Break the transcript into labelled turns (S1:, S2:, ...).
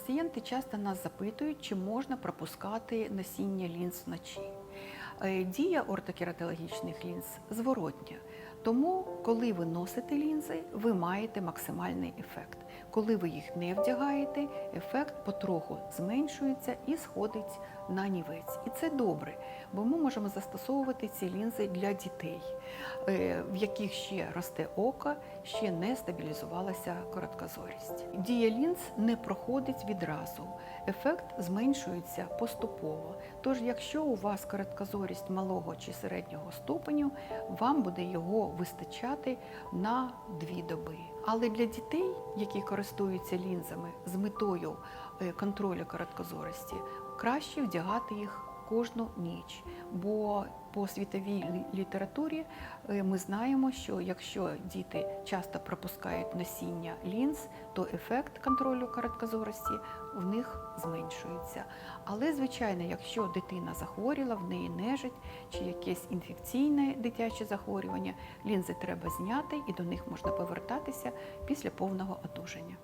S1: Пацієнти часто нас запитують, чи можна пропускати насіння лінз вночі. Е, Дія ортокератологічних лінз зворотня. Тому, коли ви носите лінзи, ви маєте максимальний ефект. Коли ви їх не вдягаєте, ефект потроху зменшується і сходить на нівець. І це добре, бо ми можемо застосовувати ці лінзи для дітей, е, в яких ще росте око, ще не стабілізувалася короткозорість. Дія лінз не проходить відразу. Ефект зменшується поступово. Тож, якщо у вас короткозорість малого чи середнього ступеню, вам буде його вистачати на дві доби. Але для дітей, які користуються лінзами з метою е, контролю короткозорості, краще вдягати їх кожну ніч. Бо по світовій літературі е, ми знаємо, що якщо діти часто пропускають носіння лінз, то ефект контролю короткозорості в них зменшується. Але, звичайно, якщо дитина захворіла, в неї нежить чи якесь інфекційне дитяче захворювання, лінзи треба зняти і до них можна повертатися після повного одужання.